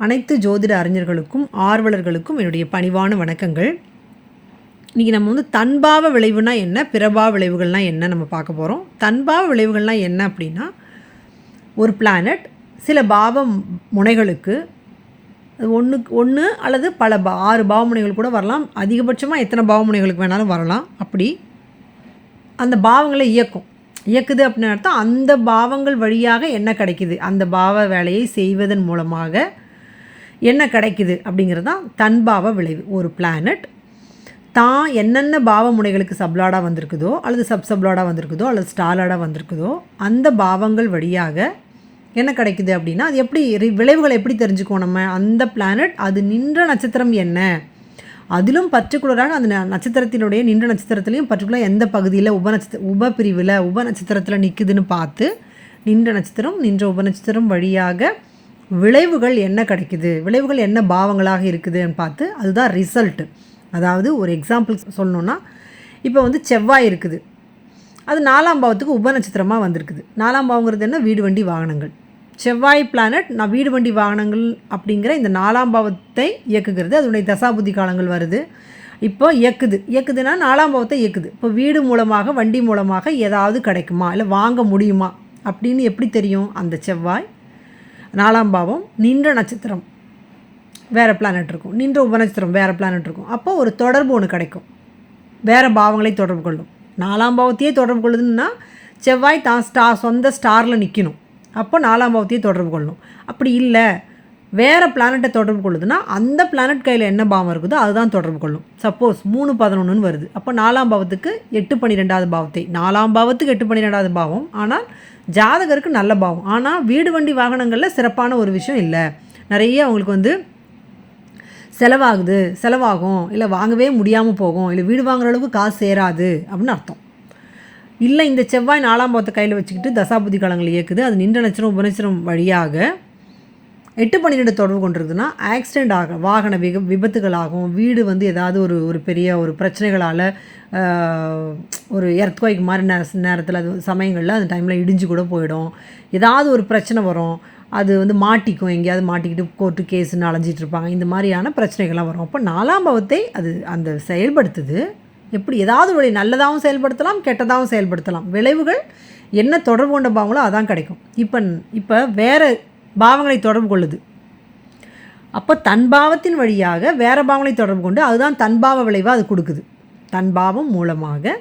அனைத்து ஜோதிட அறிஞர்களுக்கும் ஆர்வலர்களுக்கும் என்னுடைய பணிவான வணக்கங்கள். இன்றைக்கி நம்ம வந்து தன்பாவ விளைவுனா என்ன பிறபாவ விளைவுகள்னால் என்ன நம்ம பார்க்க போகிறோம் தன்பாவ விளைவுகள்னால் என்ன அப்படின்னா ஒரு பிளானட் சில பாவ முனைகளுக்கு ஒன்று ஒன்று அல்லது பல பா ஆறு பாவமுனைகள் கூட வரலாம். அதிகபட்சமாக எத்தனை பாவமுனைகளுக்கு வேணாலும் வரலாம். அப்படி அந்த பாவங்களை இயக்கும். இயக்குது அப்படின்னு அர்த்தம் அந்த பாவங்கள் வழியாக என்ன கிடைக்குது? அந்த பாவ வேலையை செய்வதன் மூலமாக என்ன கிடைக்குது அப்படிங்கிறது தான் தன்பாவ விளைவு. ஒரு பிளானட் தான் என்னென்ன பாவமுனைகளுக்கு சப்லாடாக வந்திருக்குதோ அல்லது சப் சப்லாடாக வந்திருக்குதோ அல்லது ஸ்டாலாடாக வந்திருக்குதோ அந்த பாவங்கள் வழியாக என்ன கிடைக்குது அப்படின்னா அது எப்படி ரி- விளைவுகளை எப்படி தெரிஞ்சுக்குவோம் நம்ம? அந்த பிளானட் அது நின்ற நட்சத்திரம் என்ன? அதிலும் பர்டிகுலராக அந்த நட்சத்திரத்தினுடைய நின்ற நட்சத்திரத்துலேயும் பர்டிகுலராக எந்த பகுதியில் உப நட்சத்திர உப பிரிவில் உப நட்சத்திரத்தில் நிற்குதுன்னு பார்த்து நின்ற நட்சத்திரம் நின்ற உப நட்சத்திரம் வழியாக விளைவுகள் என்ன கிடைக்குது? விளைவுகள் என்ன பாவங்களாக இருக்குதுன்னு பார்த்து அதுதான் ரிசல்ட்டு அதாவது ஒரு எக்ஸாம்பிள் சொல்லணுன்னா இப்போ வந்து செவ்வாய் இருக்குது. அது நாலாம் பாவத்துக்கு உப நட்சத்திரமாக வந்திருக்குது. நாலாம் பாவங்கிறது என்ன? வீடு வண்டி வாகனங்கள். செவ்வாய் பிளானட் நான் வீடு வண்டி வாகனங்கள் அப்படிங்கிற இந்த நாலாம் பாவத்தை இயக்குகிறது. அதனுடைய தசாபுத்தி காலங்கள் வருது. இப்போ இயக்குது. இயக்குதுன்னா நாலாம் பாவத்தை இயக்குது. இப்போ வீடு மூலமாக வண்டி மூலமாக ஏதாவது கிடைக்குமா? இல்லை வாங்க முடியுமா? அப்படின்னு எப்படி தெரியும் அந்த செவ்வாய்? நாலாம் பாவம் நின்ற நட்சத்திரம். வேறு பிளானட் இருக்கும். நின்ற உபநட்சத்திரம் வேறு பிளானட் இருக்கும். அப்போ ஒரு தொடர்பு ஒன்று கிடைக்கும். வேறு பாவங்களை தொடர்பு கொள்ளும். நாலாம் பாவத்தையே தொடர்பு கொள்ளுதுன்னா செவ்வாய் தான் ஸ்டா சொந்த ஸ்டாரில் நிற்கணும் அப்போ நாலாம் பாவத்தையே தொடர்பு கொள்ளணும் அப்படி இல்லை. வேறு பிளானட்டை தொடர்பு கொள்ளுதுன்னா அந்த பிளானட் கையில் என்ன பாவம் இருக்குதோ அதுதான் தொடர்பு கொள்ளும். சப்போஸ் மூணு பதினொன்றுன்னு வருது. அப்போ நாலாம் பாவத்துக்கு எட்டு பன்னிரெண்டாவது பாவத்தை. நாலாம் பாவத்துக்கு எட்டு பன்னிரெண்டாவது பாவம். ஆனால் ஜாதகருக்கு நல்ல பாவம். ஆனால் வீடு வண்டி வாகனங்களில் சிறப்பான ஒரு விஷயம் இல்லை. நிறைய அவங்களுக்கு வந்து செலவாகுது. செலவாகும். இல்லை வாங்கவே முடியாமல் போகும். இல்லை வீடு வாங்குற அளவுக்கு காசு சேராது அப்படின்னு அர்த்தம். இல்லை இந்த செவ்வாய் நாலாம் பாவத்தை கையில் வச்சுக்கிட்டு தசாபுதி காலங்கள் இயக்குது. அது நின்ற நட்சத்திரம் உபநட்சத்திரம் வழியாக எட்டு பன்னிரெண்டு தொடர்பு கொண்டிருக்குதுன்னா ஆக்சிடெண்ட் ஆக வாகன விக விபத்துகளாகும் வீடு வந்து ஏதாவது ஒரு ஒரு பெரிய ஒரு பிரச்சனைகளால் ஒரு எர்த்குவைக் மாதிரி நேர நேரத்தில் அது சமயங்களில் அந்த டைமில் இடிஞ்சு கூட போயிடும். ஏதாவது ஒரு பிரச்சனை வரும் அது வந்து மாட்டிக்கும். எங்கேயாவது மாட்டிக்கிட்டு கோர்ட்டு கேஸுன்னு அலைஞ்சிட்டு இருப்பாங்க. இந்த மாதிரியான பிரச்சனைகள்லாம் வரும். அப்போ நாலாம் பாவத்தை அது அந்த செயல்படுத்துது. எப்படி? ஏதாவது வழி நல்லதாகவும் செயல்படுத்தலாம் கெட்டதாகவும் செயல்படுத்தலாம். விளைவுகள் என்ன தொடர்பு கொண்ட பாவங்களோ அதான் கிடைக்கும். இப்போ இப்போ வேறு பாவங்களை தொடர்பு கொள்ளுது. அப்போ தன் பாவத்தின் வழியாக வேறு பாவங்களை தொடர்பு கொண்டு அதுதான் தன்பாவ விளைவாக அது கொடுக்குது. தன் பாவம் மூலமாக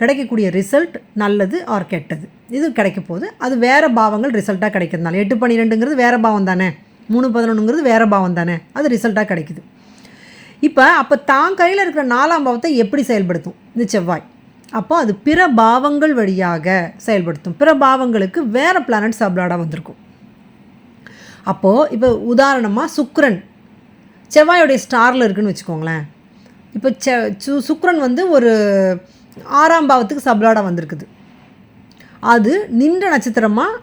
கிடைக்கக்கூடிய ரிசல்ட் நல்லது ஆர் கெட்டது. இது கிடைக்க போகுது. அது வேறு பாவங்கள் ரிசல்ட்டாக கிடைக்கிறதுனால. எட்டு பன்னிரெண்டுங்கிறது வேறு பாவம் தானே? மூணு பதினொன்றுங்கிறது வேறு பாவம் தானே? அது ரிசல்ட்டாக கிடைக்குது. இப்போ அப்போ தான் கையில் இருக்கிற நாலாம் பாவத்தை எப்படி செயல்படுத்தும்? இந்த செவ்வாய். அப்போ அது பிற பாவங்கள் வழியாக செயல்படுத்தும். பிற பாவங்களுக்கு வேறு பிளானட் சப்லாடாக வந்திருக்கும். அப்போது இப்போ உதாரணமாக சுக்ரன். செவ்வாயோடைய ஸ்டாரில் இருக்குன்னு வச்சுக்கோங்களேன். இப்போ செ சு சுக்ரன் வந்து ஒரு ஆறாம் பாவத்துக்கு சப்லாடாக வந்திருக்குது. அது நின்ற நட்சத்திரமாக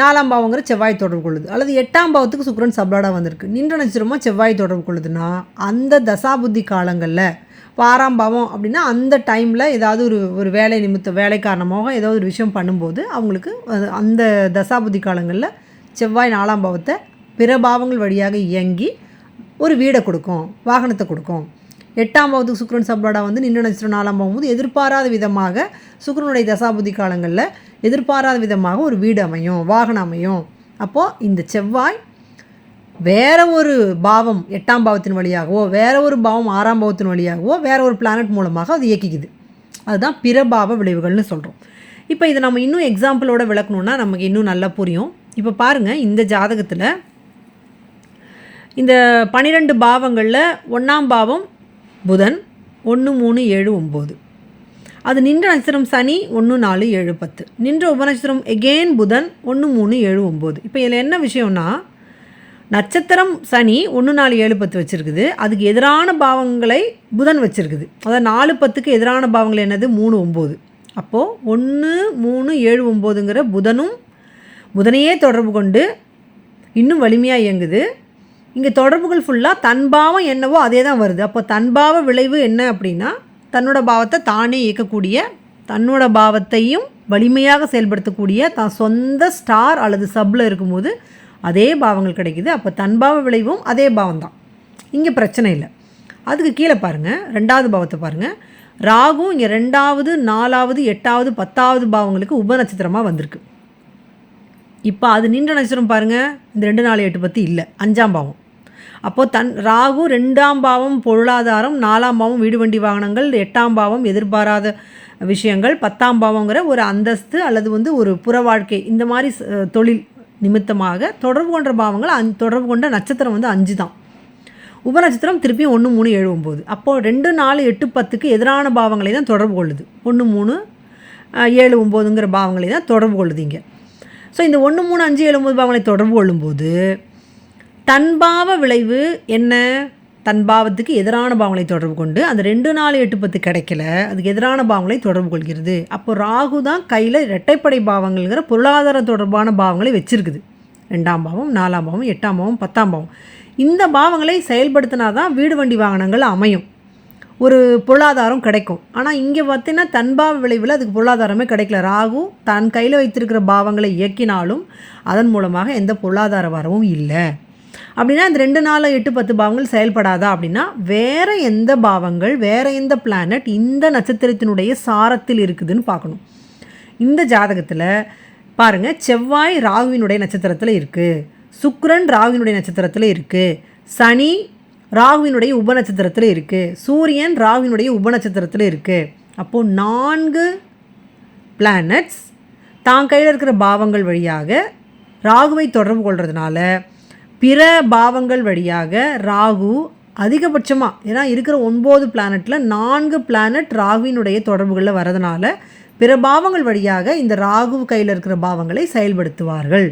நாலாம் பாவங்கிற செவ்வாய் தொடர்பு கொள்ளுது. அல்லது எட்டாம் பாவத்துக்கு சுக்கிரன் சப்லாடாக வந்திருக்கு. நின்ற நட்சத்திரமாக செவ்வாய் தொடர்பு கொள்ளுதுன்னா அந்த தசாபுத்தி காலங்களில் இப்போ ஆறாம் பாவம் அப்படின்னா அந்த டைமில் ஏதாவது ஒரு ஒரு வேலை நிமித்த வேலை காரணமாக ஏதாவது ஒரு விஷயம் பண்ணும்போது அவங்களுக்கு அந்த தசாபுத்தி காலங்களில் செவ்வாய் நாலாம் பாவத்தை பிற பாவங்கள் வழியாக இயங்கி ஒரு வீடை கொடுக்கும் வாகனத்தை கொடுக்கும். எட்டாம் பாவத்துக்கு சுக்கரன் சப்லாடா வந்து நின்று நட்சத்திரம் நாலாம் பாவம் போது எதிர்பாராத விதமாக சுக்கரனுடைய தசாபுதி காலங்களில் எதிர்பாராத விதமாக ஒரு வீடு அமையும் வாகனம் அமையும். அப்போது இந்த செவ்வாய் வேற ஒரு பாவம் எட்டாம் பாவத்தின் வழியாகவோ வேற ஒரு பாவம் ஆறாம் பாவத்தின் வழியாகவோ வேற ஒரு பிளானட் மூலமாக அது இயக்கிக்குது. அதுதான் பிறபாவ விளைவுகள்னு சொல்கிறோம் இப்போ இதை நம்ம இன்னும் எக்ஸாம்பிளோட விளக்கணுன்னா நமக்கு இன்னும் நல்லா புரியும். இப்போ பாருங்கள் இந்த ஜாதகத்தில் இந்த பன்னிரெண்டு பாவங்களில் ஒன்றாம் பாவம் புதன் ஒன்று மூணு ஏழு ஒம்பது அது நின்ற நட்சத்திரம் சனி ஒன்று நாலு ஏழு பத்து. நின்ற உபநட்சத்திரம் எகெயின் புதன் ஒன்று மூணு ஏழு ஒம்பது இப்போ இதில் என்ன விஷயம்னா நட்சத்திரம் சனி ஒன்று நாலு ஏழு பத்து வச்சுருக்குது. அதுக்கு எதிரான பாவங்களை புதன் வச்சுருக்குது. அதாவது நாலு பத்துக்கு எதிரான பாவங்கள் என்னது? மூணு ஒம்பது அப்போது ஒன்று மூணு ஏழு ஒம்போதுங்கிற புதனும் புதனையே தொடர்பு கொண்டு இன்னும் வலிமையாக இயங்குது. இங்கே தொடர்புகள் ஃபுல்லாக தன் பாவம் என்னவோ அதே தான் வருது. அப்போ தன்பாவ விளைவு என்ன அப்படின்னா தன்னோட பாவத்தை தானே இயக்கக்கூடிய தன்னோட பாவத்தையும் வலிமையாக செயல்படுத்தக்கூடிய தான் சொந்த ஸ்டார் அல்லது சப்பில் இருக்கும்போது அதே பாவங்கள் கிடைக்குது. அப்போ தன்பாவ விளைவும் அதே பாவம் தான் இங்கே பிரச்சனை இல்லை. அதுக்கு கீழே பாருங்கள் ரெண்டாவது பாவத்தை பாருங்கள் ராகும் இங்கே ரெண்டாவது நாலாவது எட்டாவது பத்தாவது பாவங்களுக்கு உப நட்சத்திரமாக வந்திருக்கு. இப்போ அது நின்ற நட்சத்திரம் பாருங்கள் இந்த ரெண்டு நாலு எட்டு பத்து இல்லை. அஞ்சாம் பாவம். அப்போது தன் ராகு ரெண்டாம் பாவம் பொருளாதாரம் நாலாம் பாவம் வீடு வண்டி வாகனங்கள் எட்டாம் பாவம் எதிர்பாராத விஷயங்கள் பத்தாம் பாவங்கிற ஒரு அந்தஸ்து அல்லது வந்து ஒரு புற வாழ்க்கை இந்த மாதிரி தொழில் நிமித்தமாக தொடர்பு கொண்ட பாவங்கள் அந் தொடர்பு கொண்ட நட்சத்திரம் வந்து அஞ்சு தான். உபநட்சத்திரம் திருப்பியும் ஒன்று மூணு ஏழு ஒம்பது அப்போது ரெண்டு நாலு எட்டு பத்துக்கு எதிரான பாவங்களை தான் தொடர்பு கொள்ளுது. ஒன்று மூணு ஏழு ஒம்போதுங்கிற பாவங்களை தான் தொடர்பு கொள்ளுது இங்கே. ஸோ இந்த ஒன்று மூணு அஞ்சு ஏழு ஒம்பது பாவங்களை தொடர்பு கொள்ளும்போது தன்பாவ விளைவு என்ன? தன்பாவத்துக்கு எதிரான பாவங்களை தொடர்பு கொண்டு அந்த ரெண்டு நாலு எட்டு பத்து கிடைக்கல அதுக்கு எதிரான பாவங்களை தொடர்பு கொள்கிறது. அப்போ ராகு தான் கையில் இரட்டைப்படை பாவங்கள்ங்கிற பொருளாதார தொடர்பான பாவங்களை வச்சுருக்குது. ரெண்டாம் பாவம் நாலாம் பாவம் எட்டாம் பாவம் பத்தாம் பாவம். இந்த பாவங்களை செயல்படுத்தினா தான் வீடு வண்டி வாகனங்கள் அமையும். ஒரு பொருளாதாரம் கிடைக்கும். ஆனால் இங்கே பார்த்தீங்கன்னா தன்பாவ விளைவில் அதுக்கு பொருளாதாரமே கிடைக்கல. ராகு தன் கையில் வைத்திருக்கிற பாவங்களை இயக்கினாலும் அதன் மூலமாக எந்த பொருளாதார வரவும் இல்லை. அப்படின்னா இந்த ரெண்டு நாள் எட்டு பத்து பாவங்கள் செயல்படாதா அப்படின்னா வேறு எந்த பாவங்கள் வேறு எந்த பிளானட் இந்த நட்சத்திரத்தினுடைய சாரத்தில் இருக்குதுன்னு பார்க்கணும். இந்த ஜாதகத்தில் பாருங்கள் செவ்வாய் ராகுவினுடைய நட்சத்திரத்தில் இருக்குது சுக்ரன் ராகுவினுடைய நட்சத்திரத்தில் இருக்குது சனி ராகுவினுடைய உபநட்சத்திரத்தில் இருக்குது சூரியன் ராகுவினுடைய உபநட்சத்திரத்தில் இருக்குது அப்போது நான்கு பிளானட்ஸ் தான் கையில் இருக்கிற பாவங்கள் வழியாக ராகுவை தொடர்பு கொள்கிறதுனால பிற பாவங்கள் வழியாக ராகு அதிகபட்சமாக ஏன்னா இருக்கிற ஒன்பது பிளானட்டில் நான்கு பிளானட் ராகுவினுடைய தொடர்புகளில் வரதுனால பிற பாவங்கள் வழியாக இந்த ராகு கையில் இருக்கிற பாவங்களை செயல்படுத்துவார்கள்.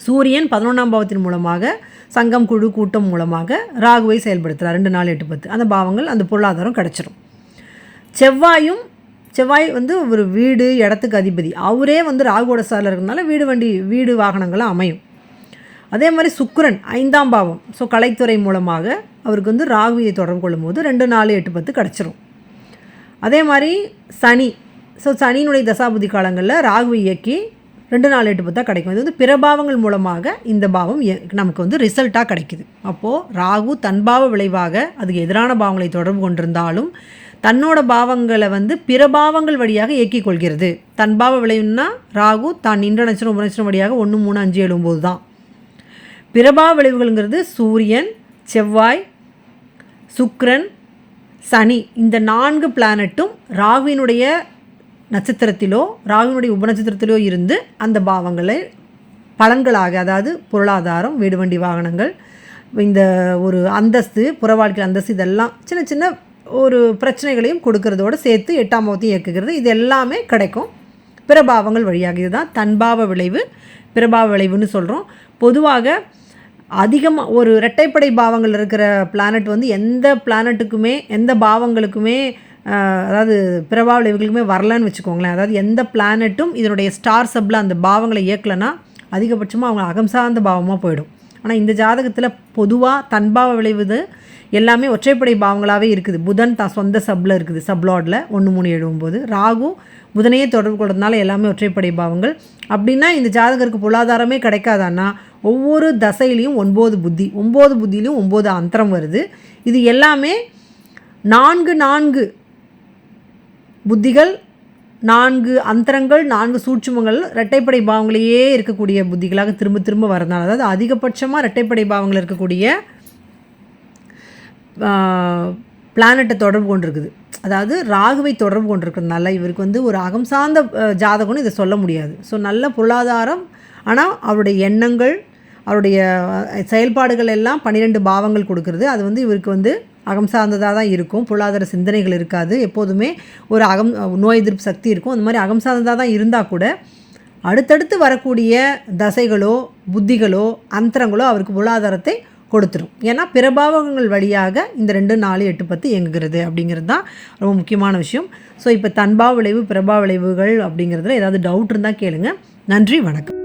சூரியன் பதினொன்றாம் பாவத்தின் மூலமாக சங்கம் குழு கூட்டம் மூலமாக ராகுவை செயல்படுத்துகிறார். ரெண்டு நாள் எட்டு பத்து. அந்த பாவங்கள் அந்த பொருளாதாரம் கிடச்சிரும். செவ்வாயும் செவ்வாய் வந்து ஒரு வீடு இடத்துக்கு அதிபதி. அவரே வந்து ராகுவோட சாரில் இருக்கிறதுனால வீடு வண்டி வீடு வாகனங்களாக அமையும். அதே மாதிரி சுக்கரன் ஐந்தாம் பாவம். ஸோ கலைத்துறை மூலமாக அவருக்கு வந்து ராகுவியை தொடர்பு கொள்ளும்போது ரெண்டு நாலு எட்டு பத்து கிடச்சிரும். அதே மாதிரி சனி. ஸோ சனியினுடைய தசாபுதி காலங்களில் ராகுவை இயக்கி ரெண்டு நாலு எட்டு பார்த்தா கிடைக்கும். இது வந்து பிறபாவங்கள் மூலமாக இந்த பாவம் நமக்கு வந்து ரிசல்ட்டாக கிடைக்குது. அப்போது ராகு தன்பாவ விளைவாக அதுக்கு எதிரான பாவங்களை தொடர்பு கொண்டிருந்தாலும் தன்னோட பாவங்களை வந்து பிற பாவங்கள் வழியாக இயக்கிக் கொள்கிறது. தன்பாவ விளைவுன்னா ராகு தான் நின்ற நட்சத்திரம் உபநட்சத்திரம் வழியாக ஒன்று மூணு அஞ்சு ஏழு ஒம்பது தான். பிறபாவ விளைவுகள்ங்கிறது சூரியன் செவ்வாய் சுக்ரன் சனி. இந்த நான்கு பிளானட்டும் ராகுவினுடைய நட்சத்திரத்திலோ ராகுனுடைய உபநட்சத்திரத்திலோ இருந்து அந்த பாவங்களை பலன்களாக அதாவது பொருளாதாரம் வீடு வண்டி வாகனங்கள் இந்த ஒரு அந்தஸ்து புற வாழ்க்கை அந்தஸ்து இதெல்லாம் சின்ன சின்ன ஒரு பிரச்சனைகளையும் கொடுக்கறதோடு சேர்த்து எட்டாம் பாவத்தையும் இயக்குகிறது. இது எல்லாமே கிடைக்கும். பிரபாவங்கள் வழியாக இதுதான் தன்பாவ விளைவு. பிரபாவ விளைவுன்னு சொல்கிறோம் பொதுவாக அதிகமாக ஒரு இரட்டைப்படை பாவங்கள் இருக்கிற பிளானட் வந்து எந்த பிளானட்டுக்குமே எந்த பாவங்களுக்குமே அதாவது பிறவாவில் விளைவுகளுக்குமே வரலன்னு வச்சுக்கோங்களேன். அதாவது எந்த பிளானட்டும் இதனுடைய ஸ்டார் சப்பில் அந்த பாவங்களை இயக்கலைன்னா அதிகபட்சமாக அவங்க அகம் சார்ந்த பாவமாக போயிடும். ஆனால் இந்த ஜாதகத்தில் பொதுவாக தன்பாவ விளைவுது எல்லாமே ஒற்றைப்படை பாவங்களாகவே இருக்குது. புதன் தான் சொந்த சப்பில் இருக்குது. சப்லாடில் ஒன்று மூணு எழும்போது ராகு புதனையே தொடர்பு கொள்றதுனால எல்லாமே ஒற்றைப்படை பாவங்கள். அப்படின்னா இந்த ஜாதகருக்கு பொருளாதாரமே கிடைக்காதான்னா ஒவ்வொரு தசையிலையும் ஒன்பது புத்தி ஒம்பது புத்திலையும் ஒம்பது அந்தரம் வருது. இது எல்லாமே நான்கு நான்கு புத்திகள் நான்கு அந்தரங்கள் நான்கு சூட்சுமங்கள் இரட்டைப்படை பாவங்களையே இருக்கக்கூடிய புத்திகளாக திரும்ப திரும்ப வரதுனால அதாவது அதிகபட்சமாக இரட்டைப்படை பாவங்கள் இருக்கக்கூடிய பிளானட்டை தொடர்பு கொண்டிருக்குது. அதாவது ராகுவை தொடர்பு கொண்டிருக்கிறதுனால இவருக்கு வந்து ஒரு அகம் சார்ந்த ஜாதகம்னு இதை சொல்ல முடியாது. ஸோ நல்ல பொருளாதாரம் ஆனால் அவருடைய எண்ணங்கள் அவருடைய செயல்பாடுகள் எல்லாம் பன்னிரெண்டு பாவங்கள் கொடுக்கறது. அது வந்து இவருக்கு வந்து அகம் சார்ந்ததாக தான் இருக்கும். பொருளாதார சிந்தனைகள் இருக்காது. எப்போதுமே ஒரு அகம் நோய் எதிர்ப்பு சக்தி இருக்கும். அந்த மாதிரி அகம் சார்ந்ததாக தான் இருந்தால் கூட அடுத்தடுத்து வரக்கூடிய தசைகளோ புத்திகளோ அந்தரங்களோ அவருக்கு பொருளாதாரத்தை கொடுத்துரும். ஏன்னா பிரபாவங்கள் வழியாக இந்த ரெண்டு நாலு எட்டு பத்து இயங்குகிறது அப்படிங்கிறது தான் ரொம்ப முக்கியமான விஷயம். ஸோ இப்போ தன்பா விளைவு பிரபா விளைவுகள் அப்படிங்கிறதுல ஏதாவது டவுட் இருந்தால் கேளுங்கள் நன்றி வணக்கம்.